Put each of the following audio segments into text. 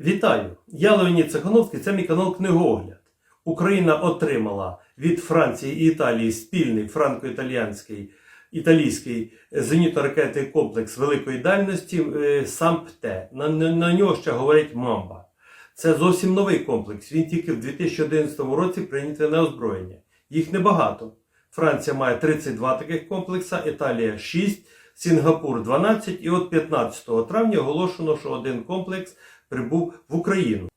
Вітаю! Я Леонід Цехановський, це мій канал Книгоогляд. Україна отримала від Франції і Італії спільний франко-італійський італійський зенітно-ракетний комплекс великої дальності е, САМПТЕ. На, на, на нього ще говорять Мамба. Це зовсім новий комплекс. Він тільки в 2011 році прийнятий на озброєння. Їх небагато. Франція має 32 таких комплекса, Італія 6, Сінгапур 12 і от 15 травня оголошено, що один комплекс прибув в Україну.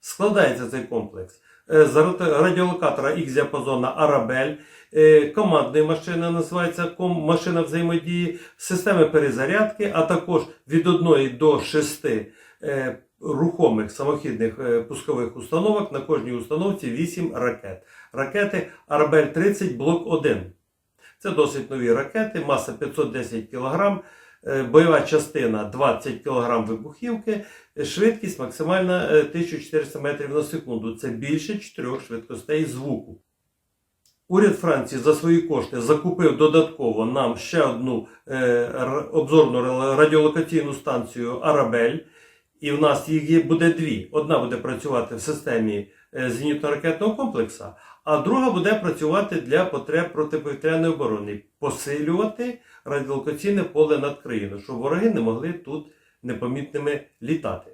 Складається цей комплекс е, з радіолокатора X-діапазона Арабель, е, командної машини називається машина взаємодії, системи перезарядки, а також від 1 до 6 е, рухомих самохідних пускових установок. На кожній установці 8 ракет. Ракети Арабель 30 блок 1. Це досить нові ракети, маса 510 кг, бойова частина 20 кг вибухівки, е, швидкість максимальна е, 1400 метрів на секунду. Це більше 4 швидкостей звуку. Уряд Франції за свої кошти закупив додатково нам ще одну е, обзорну радіолокаційну станцію Арабель. І в нас їх буде дві. Одна буде працювати в системі е, зенітно-ракетного комплексу, а друга буде працювати для потреб протиповітряної оборони, посилювати радіолокаційне поле над країною, щоб вороги не могли тут непомітними літати.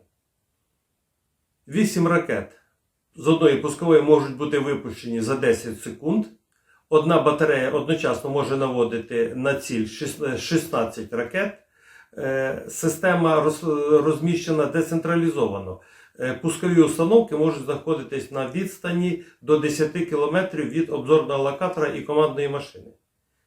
Вісім ракет з одної пускової можуть бути випущені за 10 секунд. Одна батарея одночасно може наводити на ціль 16 ракет. Е, Система розміщена децентралізовано. Е, Пускові установки можуть знаходитись на відстані до 10 км від обзорного локатора і командної машини.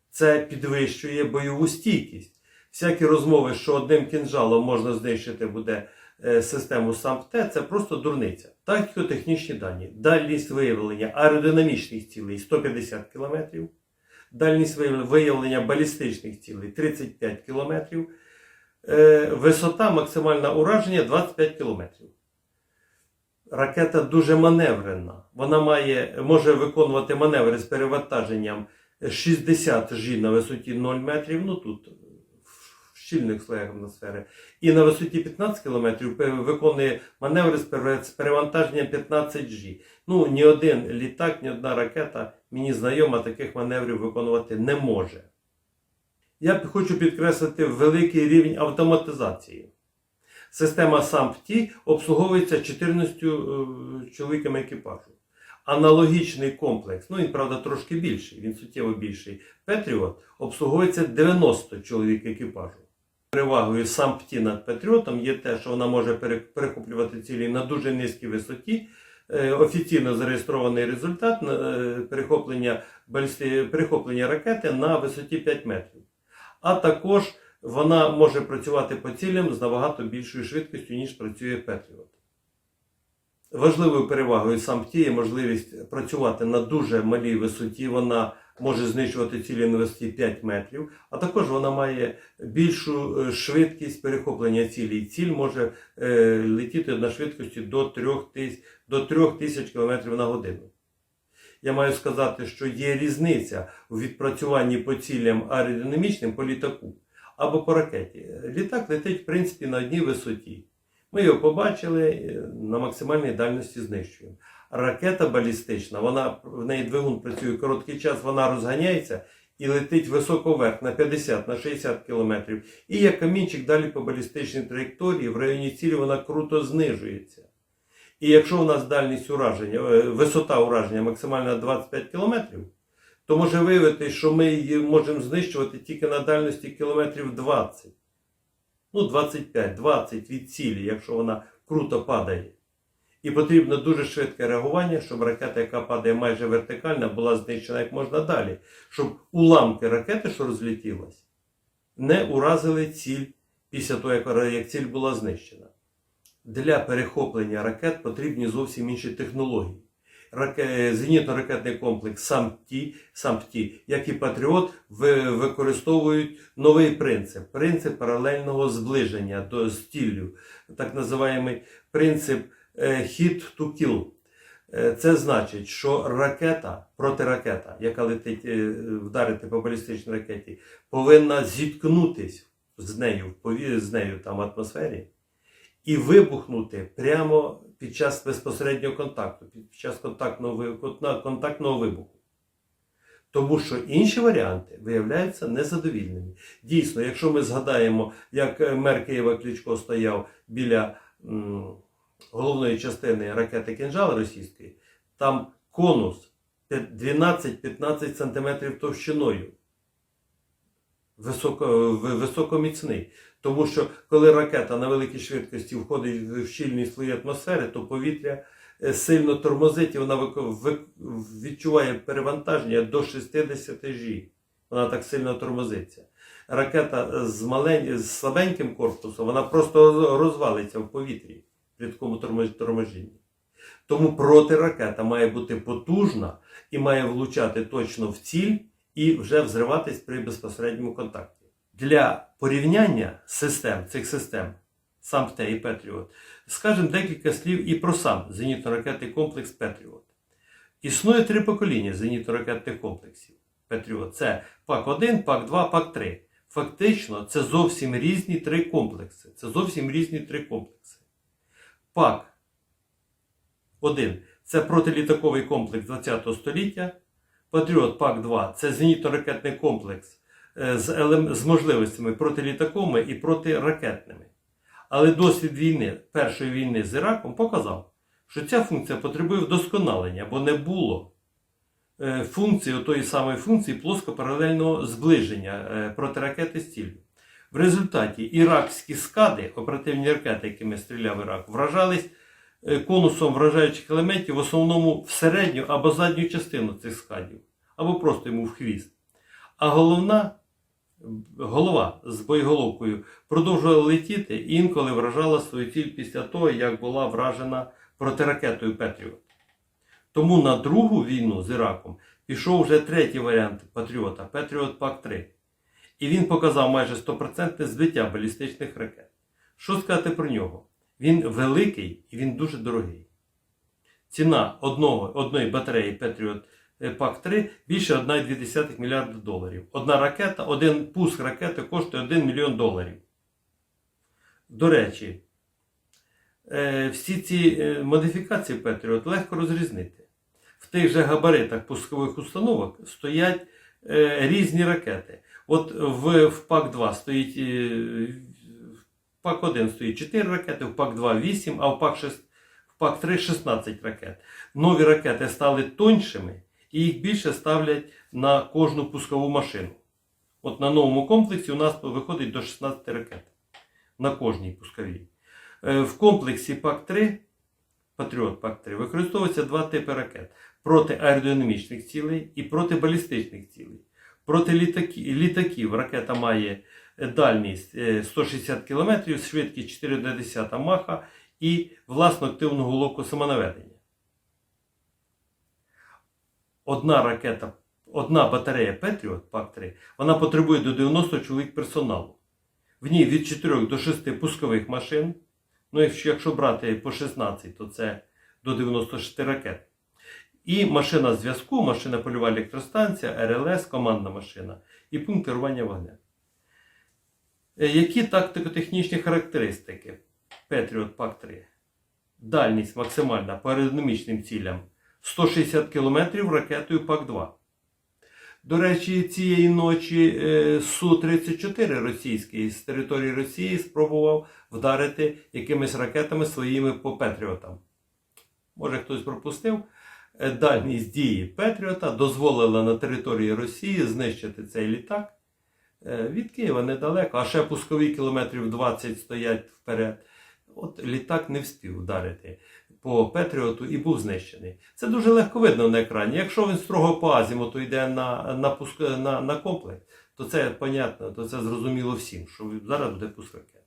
Це підвищує бойову стійкість. Всякі розмови, що одним кінжалом можна знищити буде е, систему САМПТ, це просто дурниця. Тактико-технічні дані. Дальність виявлення аеродинамічних цілей 150 км, дальність виявлення- балістичних цілей 35 км, е, висота максимальна ураження 25 км. Ракета дуже маневрена. Вона має, може виконувати маневри з перевантаженням 60 G на висоті 0 метрів, ну тут в щільних слоях атмосфери, і на висоті 15 км виконує маневри з перевантаженням 15 G. Ну, ні один літак, ні одна ракета, мені знайома, таких маневрів виконувати не може. Я хочу підкреслити великий рівень автоматизації. Система SAMPT обслуговується 14 е, чоловіками екіпажу. Аналогічний комплекс, ну він, правда, трошки більший, він суттєво більший. Петріот обслуговується 90 чоловік екіпажу. Перевагою SAMPT над Петріотом є те, що вона може перехоплювати цілі на дуже низькій висоті. Е, Офіційно зареєстрований результат е, перехоплення, перехоплення ракети на висоті 5 метрів. А також вона може працювати по цілям з набагато більшою швидкістю, ніж працює Петріот. Важливою перевагою SAMPT є можливість працювати на дуже малій висоті. Вона може знищувати цілі на висоті 5 метрів, а також вона має більшу е, швидкість перехоплення цілі. Ціль може е, летіти на швидкості до 3000, до 3000 км на годину. Я маю сказати, що є різниця у відпрацюванні по цілям аеродинамічним по літаку або по ракеті. Літак летить, в принципі, на одній висоті. Ми його побачили, е, на максимальній дальності знищуємо. Ракета балістична, вона в неї двигун працює короткий час, вона розганяється і летить високо вверх на 50 на 60 кілометрів. І як камінчик далі по балістичній траєкторії в районі цілі вона круто знижується. І якщо у нас дальність ураження, е, висота ураження максимальна 25 кілометрів, то може виявити, що ми її можемо знищувати тільки на дальності кілометрів 20. Ну, 25-20 від цілі, якщо вона круто падає. І потрібно дуже швидке реагування, щоб ракета, яка падає майже вертикально, була знищена як можна далі, щоб уламки ракети, що розлетілась, не уразили ціль після того, як ціль була знищена. Для перехоплення ракет потрібні зовсім інші технології. Раке- Зенітно-ракетний комплекс САМПТІ, САМПТІ, як і Патріот, використовують новий принцип принцип паралельного зближення до з так називаємо принцип е, hit to kill. Е, Це значить, що ракета, протиракета, яка летить е, вдарити по балістичній ракеті, повинна зіткнутись з нею з нею там в атмосфері і вибухнути прямо під час безпосереднього контакту, під час контактного, контактного вибуху. Тому що інші варіанти виявляються незадовільними. Дійсно, якщо ми згадаємо, як е, мер Києва Кличко стояв біля м, головної частини ракети Кінжал російської, там конус 12-15 см товщиною. Високо, високоміцний. Тому що коли ракета на великій швидкості входить в щільні слої атмосфери, то повітря е, сильно тормозить і вона відчуває перевантаження до 60 G. Вона так сильно тормозиться. Ракета з, малень... з слабеньким корпусом, вона просто розвалиться в повітрі при такому тормо- торможінні. Тому протиракета має бути потужна і має влучати точно в ціль і вже взриватись при безпосередньому контакті. Для порівняння систем, цих систем, САМПТЕ і Петріот, скажемо декілька слів і про сам зенітно-ракетний комплекс Петріот. Існує три покоління зенітно-ракетних комплексів Петріот. Це ПАК-1, ПАК-2, ПАК-3. Фактично, це зовсім різні три комплекси. Це зовсім різні три комплекси. ПАК 1 це протилітаковий комплекс ХХ століття. Патріот ПАК-2 це зенітно-ракетний комплекс е, з, елем- з можливостями протилітаковими і протиракетними. Але досвід війни, першої війни з Іраком показав, що ця функція потребує вдосконалення, бо не було е, функції, отої самої функції плоскопаралельного зближення е, протиракети з ціллю. В результаті іракські скади, оперативні ракети, якими стріляв Ірак, вражались конусом вражаючих елементів в основному в середню або задню частину цих скадів, або просто йому в хвіст. А головна голова з боєголовкою продовжувала летіти і інколи вражала свою ціль після того, як була вражена протиракетою Петріот. Тому на другу війну з Іраком пішов вже третій варіант Патріота Петріот ПАК-3. І він показав майже 100% збиття балістичних ракет. Що сказати про нього? Він великий і він дуже дорогий. Ціна одного, одної батареї Patriot ПАК-3 більше 1,2 мільярда доларів. Одна ракета, один пуск ракети коштує 1 мільйон доларів. До речі, е, всі ці е, модифікації Patriot легко розрізнити. В тих же габаритах пускових установок стоять е, різні ракети. От в, в ПАК-2 стоїть в ПАК-1 стоїть 4 ракети, в ПАК-2 8, а в ПАК-6 в ПАК-3 16 ракет. Нові ракети стали тоньшими і їх більше ставлять на кожну пускову машину. От на новому комплексі у нас виходить до 16 ракет на кожній пусковій. Е, В комплексі ПАК-3, Патріот ПАК-3, використовуються два типи ракет: проти аеродинамічних цілей і проти балістичних цілей. Проти літаки- літаків ракета має дальність е, 160 км, швидкість 4,1 маха і власну активну головку самонаведення. Одна ракета, одна батарея Patriot ПАК-3, вона потребує до 90 чоловік персоналу. В ній від 4 до 6 пускових машин. Ну, якщо брати по 16, то це до 96 ракет. І машина зв'язку, машина польова електростанція, РЛС, командна машина і пункт керування вогнем. Е, Які тактико-технічні характеристики Patriot ПАК-3? Дальність максимальна по аеродинамічним цілям 160 км ракетою ПАК-2. До речі, цієї ночі е, Су-34 російський з території Росії спробував вдарити якимись ракетами своїми по Петріотам. Може хтось пропустив. Е, Дальність дії Петріота дозволила на території Росії знищити цей літак. Е, Від Києва недалеко, а ще пускові кілометрів 20 стоять вперед. От літак не встиг вдарити по Петріоту і був знищений. Це дуже легко видно на екрані. Якщо він строго по азімуту йде на, на, пуск, на, на комплекс, то це понятно, то це зрозуміло всім, що зараз буде пуск ракети.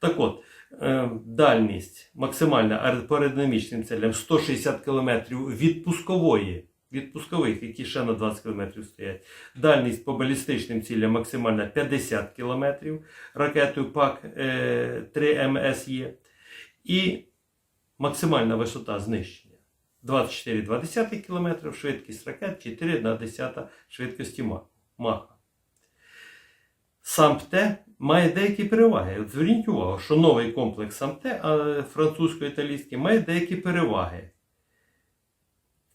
Так от, е, дальність максимальна по аеродинамічним целям 160 км від пускової, від пускових, які ще на 20 км стоять. Дальність по балістичним цілям максимальна 50 км ракетою ПАК-3 МСЄ. І максимальна висота знищення 24,2 км, швидкість ракет 4,1 швидкості Маха. Сам ПТ має деякі переваги. От зверніть увагу, що новий комплекс АМТ а, французько-італійський має деякі переваги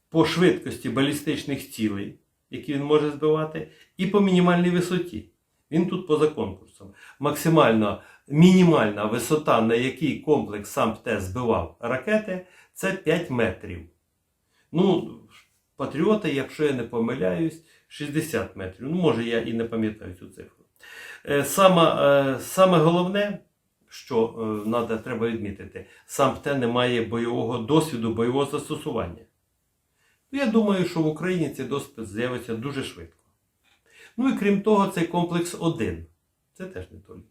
по швидкості балістичних цілей, які він може збивати, і по мінімальній висоті. Він тут поза конкурсом. Максимально мінімальна висота, на якій комплекс сам ПТ збивав ракети, це 5 метрів. Ну, патріоти, якщо я не помиляюсь, 60 метрів. Ну, може, я і не пам'ятаю цю цифру. Е, Саме, саме головне, що е, треба відмітити, сам ПТ не має бойового досвіду, бойового застосування. Я думаю, що в Україні цей досвід з'явиться дуже швидко. Ну і крім того, цей комплекс один. Це теж не толік.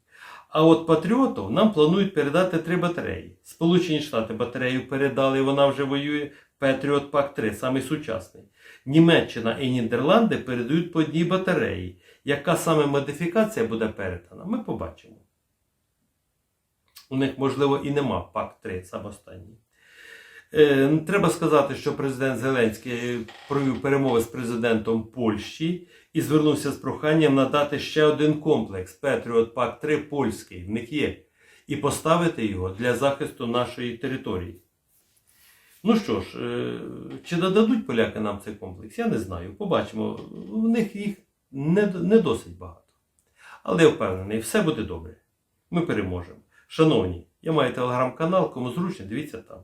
А от патріотів нам планують передати три батареї. Сполучені Штати батарею передали, вона вже воює. Петріот Пак 3, самий сучасний. Німеччина і Нідерланди передають по одній батареї. Яка саме модифікація буде передана, ми побачимо. У них, можливо, і нема Пак 3 сам останній. Е, Треба сказати, що президент Зеленський провів перемови з президентом Польщі і звернувся з проханням надати ще один комплекс Петріот Пак 3 польський, в них є, і поставити його для захисту нашої території. Ну що ж, е, чи додадуть поляки нам цей комплекс? Я не знаю. Побачимо. У них їх не, не досить багато. Але я впевнений, все буде добре. Ми переможемо. Шановні, я маю телеграм-канал, кому зручно, дивіться там.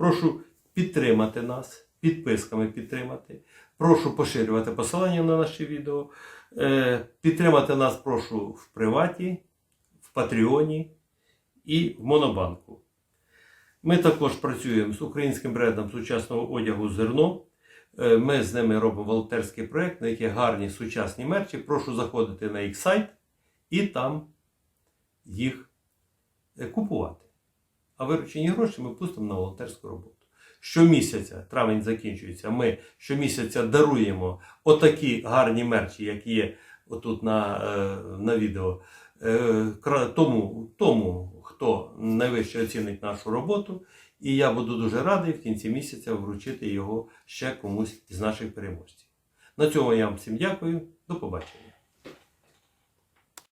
Прошу підтримати нас, підписками підтримати. Прошу поширювати посилання на наші відео. Е, Підтримати нас прошу в приваті, в Патреоні і в Монобанку. Ми також працюємо з українським брендом сучасного одягу зерно. Е, Ми з ними робимо волонтерський проєкт, на який гарні сучасні мерчі. Прошу заходити на їх сайт і там їх е, купувати. А виручені гроші ми пустимо на волонтерську роботу. Щомісяця, травень закінчується, ми щомісяця даруємо отакі гарні мерчі, які є отут на, е, на відео, е, тому, тому, хто найвище оцінить нашу роботу. І я буду дуже радий в кінці місяця вручити його ще комусь із наших переможців. На цьому я вам всім дякую. До побачення.